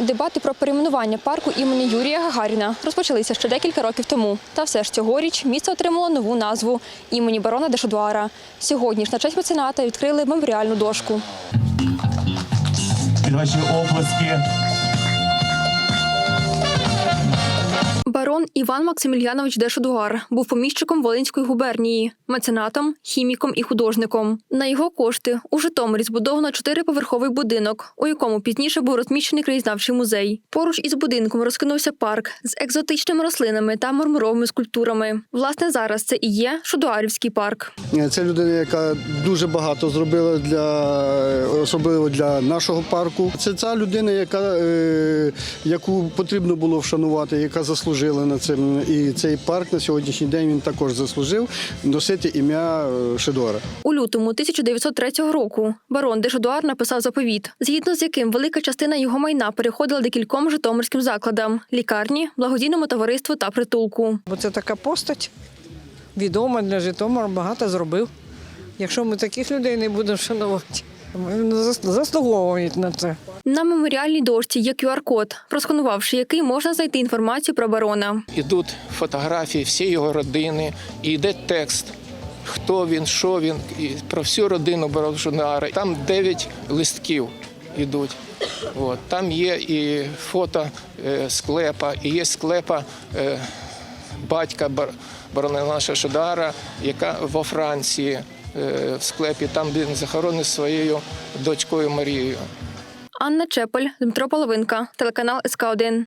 Дебати про перейменування парку імені Юрія Гагаріна розпочалися ще декілька років тому. Та все ж цьогоріч місто отримало нову назву імені барона де Шодуара. Сьогодні ж на честь мецената відкрили меморіальну дошку. Під ваші оплески. Барон Іван Максимільянович Дешодуар був поміщиком Волинської губернії, меценатом, хіміком і художником. На його кошти у Житомирі збудовано чотириповерховий будинок, у якому пізніше був розміщений краєзнавчий музей. Поруч із будинком розкинувся парк з екзотичними рослинами та мармуровими скульптурами. Власне, зараз це і є Шодуарівський парк. Це людина, яка дуже багато зробила для особливо для нашого парку. Це ця людина, яка е, яку потрібно було вшанувати, яка заслужила на цим. І цей парк на сьогоднішній день він також заслужив носити ім'я е, Шедора. У лютому 1903 року барон де Шодуар написав заповіт, згідно з яким велика частина його майна переходила декільком житомирським закладам лікарні, благодійному товариству та притулку. Бо це така постать відома для Житомира, багато зробив. Якщо ми таких людей не будемо шанувати, заслуговують на це. На меморіальній дошці є QR-код, просканувавши який можна знайти інформацію про барона. Ідуть фотографії всієї його родини, і йде текст. Хто він, що він, і про всю родину Бороджунари. Там дев'ять листків йдуть. От. Там є і фото е, склепа, і є склепа е, батька Бар- барона наша Шодара, яка во Франції в склепі, там він захоронений своєю дочкою Марією. Анна Чепель, Дмитро Половинка, телеканал СК 1